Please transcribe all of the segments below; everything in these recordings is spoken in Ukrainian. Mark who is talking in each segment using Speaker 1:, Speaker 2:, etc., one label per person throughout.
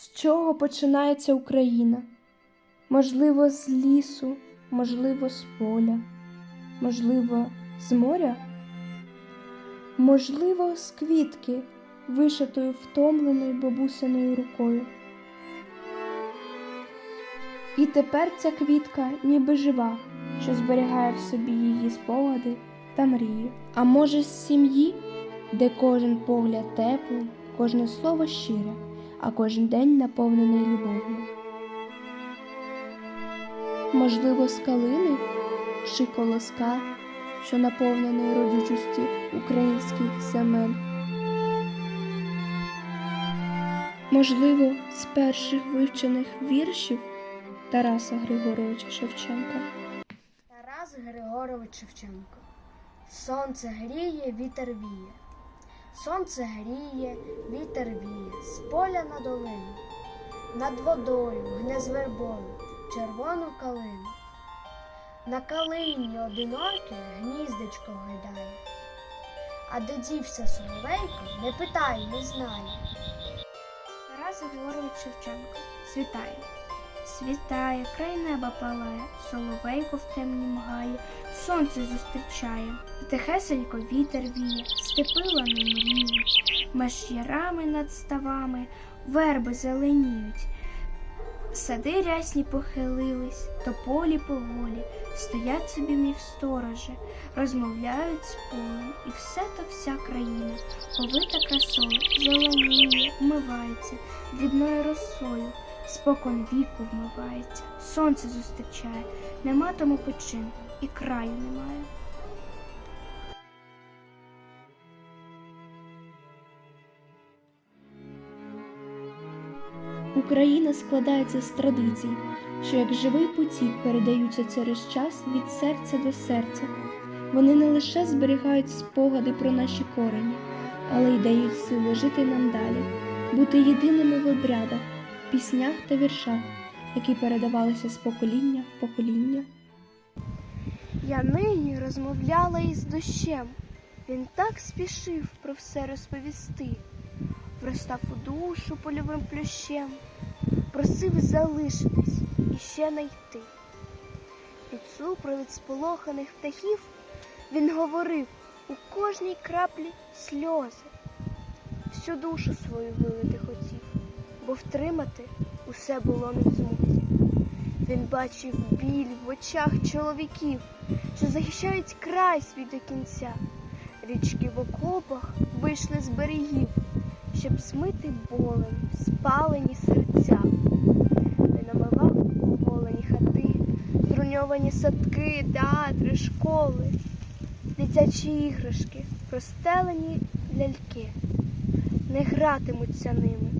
Speaker 1: З чого починається Україна? Можливо, з лісу, можливо, з поля, можливо, з моря, можливо, з квітки, вишитою втомленою бабусиною рукою. І тепер ця квітка ніби жива, що зберігає в собі її спогади та мрії. А може, з сім'ї, де кожен погляд теплий, кожне слово щире, а кожен день наповнений любов'ю. Можливо, з калини чи колоска, що наповнений родючості українських земель. Можливо, з перших вивчених віршів Тараса Григоровича Шевченка.
Speaker 2: Тарас Григорович Шевченко. Сонце гріє, вітер віє. Сонце гріє, вітер віє, з поля на долину. Над водою гне з вербою червону калину. На калині одиноке гніздечко гойдає. А де дівся соловейко, не питай, не знає.
Speaker 3: Тарас Григорович Шевченко. Світає. Світає, край неба палає, соловейко в темні мгає, сонце зустрічає, тихесенько вітер віє, степи лани мріють, меж ярами над ставами верби зеленіють. Сади рясні похилились, тополі поволі, стоять собі мівсторожі, розмовляють з полем, і все то вся країна, повита красою, зеленіє, вмивається, дрібною росою, спокон віку вмивається, сонце зустрічає, нема тому починку, і краю немає.
Speaker 1: Україна складається з традицій, що як живий потік передаються через час від серця до серця. Вони не лише зберігають спогади про наші корені, але й дають сили жити нам далі, бути єдиними в обрядах, піснях та віршах, які передавалися з покоління в покоління.
Speaker 3: Я нині розмовляла із дощем. Він так спішив про все розповісти, вростав у душу польовим плющем, просив залишитись і ще найти. Під супровід сполоханих птахів він говорив у кожній краплі сльози, всю душу свою вилити хотів, бо втримати усе було не змозі. Він бачив біль в очах чоловіків, що захищають край свій до кінця. Річки в окопах вийшли з берегів, щоб змити болем спалені серця. Він намивав оголені хати, зруйновані садки, театри, школи, дитячі іграшки, простелені ляльки, не гратимуться ними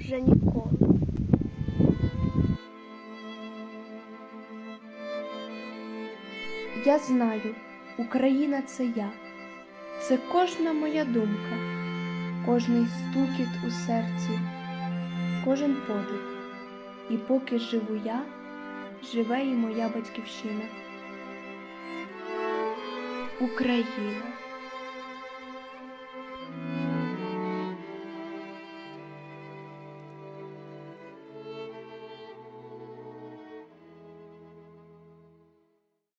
Speaker 3: вже ніколи.
Speaker 1: Я знаю, Україна це я, це кожна моя думка, кожний стукіт у серці, кожен подих. І поки живу я, живе і моя батьківщина. Україна.